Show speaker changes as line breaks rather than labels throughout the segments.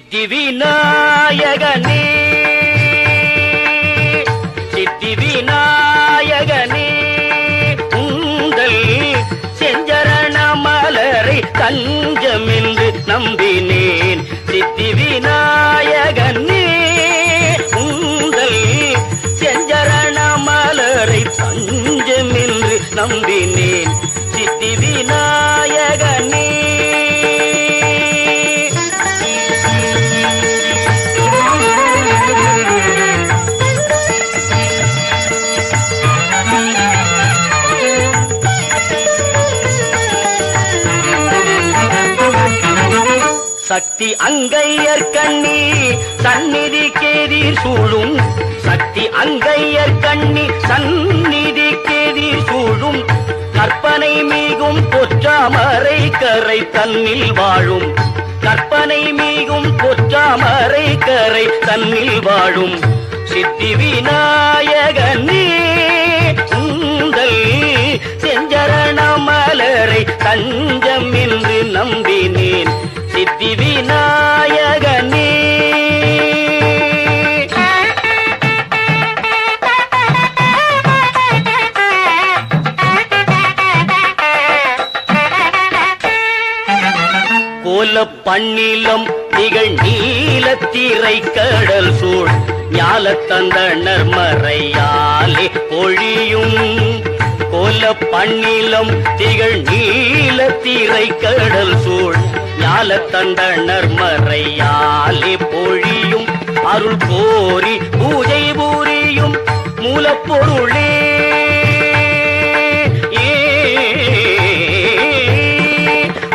சித்தி விநாயகனே சித்தி விநாயகனே உங்கள் செஞ்சரண மலரை தஞ்சமென்று நம்பினேன். சித்தி விநாயகனே உங்கள் செஞ்சரண மலரை தஞ்சமென்று நம்பினேன். சக்தி அங்கையர் கண்ணி சந்நிதி கேதீர் சூழும். சக்தி அங்கையர் கண்ணி சந்நிதி கேதீர் சூழும். கற்பனை மீகும் பொற்றாமரை கரை தன்னில் வாழும். கற்பனை மீகும் பொற்றாமரை கரை தன்னில் வாழும். சித்தி விநாயகனே உங்கள் செஞ்சரண மலரை தஞ்சம் என்று நம்பினேன். சித்தி விநாயகனே கோல பண்ணிலம் திகழ் நீலத்திரை கடல் சூழ் ஞால தந்தனர் மறையாலே பொழியும் போல பண்ணிலம் திகழ் நீல தீரை கடல் சூழ். ஞால தந்தனர் மறையாலே பொழியும் அருள் கோரி பூஜை பூரியும் மூலப்பொருளே.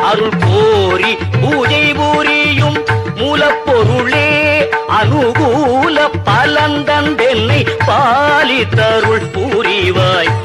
அருள் கோரி பூஜை பூரியும் மூலப்பொருளே. அனுகூல பலந்தந்தென்னை பாலித்தருள் பூரிவாய்.